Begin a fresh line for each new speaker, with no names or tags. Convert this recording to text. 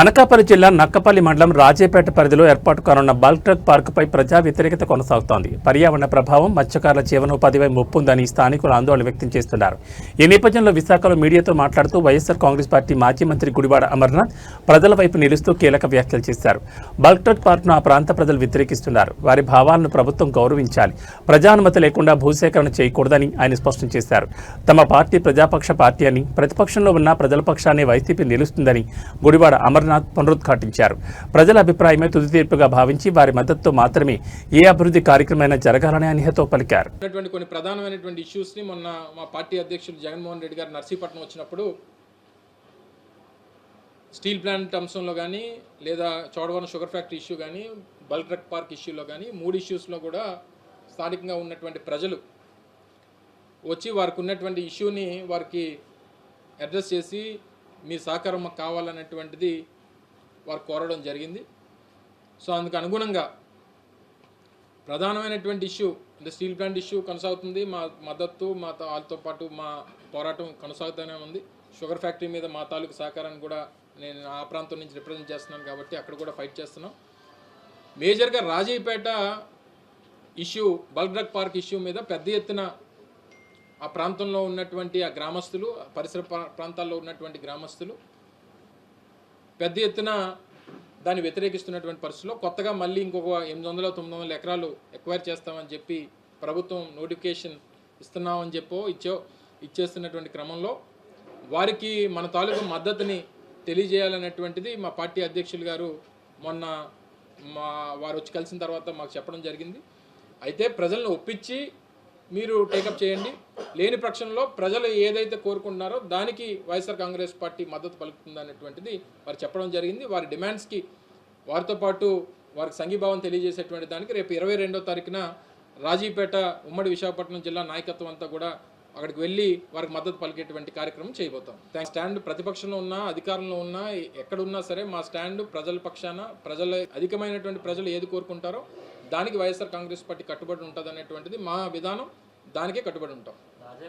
అనకాపల్లి జిల్లా నక్కపల్లి మండలం రాజేపేట పరిధిలో ఏర్పాటు కానున్న బల్క్ ట్రక్ పార్కుపై ప్రజా వ్యతిరేకత కొనసాగుతోంది. పర్యావరణ ప్రభావం మత్స్యకారుల జీవనోపాధిపై ముప్పుందని స్థానికులు ఆందోళన వ్యక్తం చేస్తున్నారు. ఈ నేపథ్యంలో విశాఖలో మీడియాతో మాట్లాడుతూ వైఎస్ఆర్ కాంగ్రెస్ పార్టీ మాజీ మంత్రి గుడివాడ అమర్నాథ్ ప్రజల వైపు నిలుస్తూ కీలక వ్యాఖ్యలు చేశారు. బల్క్ ట్రక్ పార్కును ఆ ప్రాంత ప్రజలు వ్యతిరేకిస్తున్నారు. వారి భావాలను ప్రభుత్వం గౌరవించాలి. ప్రజానుమతి లేకుండా భూసేకరణ చేయకూడదని ఆయన స్పష్టం చేశారు. తమ పార్టీ ప్రజాపక్ష పార్టీ అని ప్రతిపక్షంలో ఉన్న ప్రజల పక్షాన్ని వైసీపీ నిలుస్తుందని గుడివాడ అమర్నాథ్ పునరుద్ఘాటించారు. ప్రజల అభిప్రాయమే తుది తీర్పుగా భావించి వారి మద్దతుతో మాత్రమే ఏ అభివృద్ధి కార్యక్రమమైనా జరగాలని అనిహతో పలికారు.
ఉన్నటువంటి కొన్ని ప్రధానమైనటువంటి ఇష్యూస్ని మొన్న మా పార్టీ అధ్యక్షులు జగన్మోహన్ రెడ్డి గారు నర్సీపట్నం వచ్చినప్పుడు స్టీల్ ప్లాంట్ అంశంలో కానీ లేదా చోడవరం షుగర్ ఫ్యాక్టరీ ఇష్యూ కానీ బల్క్ ట్రక్ పార్క్ ఇష్యూలో కానీ మూడు ఇష్యూస్లో కూడా స్థానికంగా ఉన్నటువంటి ప్రజలు వచ్చి వారికి ఉన్నటువంటి ఇష్యూని వారికి అడ్రస్ చేసి మీ సహకారం మాకు కావాలన్నటువంటిది వారు కోరడం జరిగింది. సో అందుకు అనుగుణంగా ప్రధానమైనటువంటి ఇష్యూ అంటే స్టీల్ ప్లాంట్ ఇష్యూ కొనసాగుతుంది. మా మద్దతు మా వాళ్ళతో పాటు మా పోరాటం కొనసాగుతూనే ఉంది. షుగర్ ఫ్యాక్టరీ మీద మా తాలూకు సహకారాన్ని కూడా నేను ఆ ప్రాంతం నుంచి రిప్రజెంట్ చేస్తున్నాను కాబట్టి అక్కడ కూడా ఫైట్ చేస్తున్నాం. మేజర్గా Rajipeta issue bulk drug park issue మీద పెద్ద ఎత్తున ఆ ప్రాంతంలో ఉన్నటువంటి ఆ గ్రామస్తులు ఆ పరిసర ప్రా- ప్రాంతాల్లో ఉన్నటువంటి గ్రామస్తులు పెద్ద ఎత్తున దాన్ని వ్యతిరేకిస్తున్నటువంటి పరిస్థితిలో కొత్తగా మళ్ళీ ఇంకొక ఎనిమిది వందల తొమ్మిది వందల ఎకరాలు ఎక్వైర్ చేస్తామని చెప్పి ప్రభుత్వం నోటిఫికేషన్ ఇస్తున్నామని చెప్పో ఇచ్చో ఇచ్చేస్తున్నటువంటి క్రమంలో వారికి మన తాలూకు మద్దతుని తెలియజేయాలనేటువంటిది మా పార్టీ అధ్యక్షులు గారు మొన్న మా వారు వచ్చి కలిసిన తర్వాత మాకు చెప్పడం జరిగింది. అయితే ప్రజలను ఒప్పించి మీరు టేకప్ చేయండి. లేని పక్షంలో ప్రజలు ఏదైతే కోరుకుంటున్నారో దానికి వైఎస్ఆర్ కాంగ్రెస్ పార్టీ మద్దతు పలుకుతుందనేటువంటిది వారు చెప్పడం జరిగింది. వారి డిమాండ్స్కి వారితో పాటు వారికి సంఘీభావం తెలియజేసేటువంటి దానికి రేపు ఇరవై రెండో తారీఖున రాజీపేట ఉమ్మడి విశాఖపట్నం జిల్లా నాయకత్వం అంతా కూడా అక్కడికి వెళ్ళి వారికి మద్దతు పలికేటువంటి కార్యక్రమం చేయబోతాం. థ్యాంక్స్ స్టాండ్ ప్రతిపక్షంలో ఉన్నా అధికారంలో ఉన్నా ఎక్కడున్నా సరే మా స్టాండ్ ప్రజల పక్షాన ప్రజల అధికమైనటువంటి ప్రజలు ఏది కోరుకుంటారో దానికి వైఎస్ఆర్ కాంగ్రెస్ పార్టీ కట్టుబడి ఉంటుంది అనేటువంటిది మా విధానం దానికే కట్టుబడి ఉంటాం.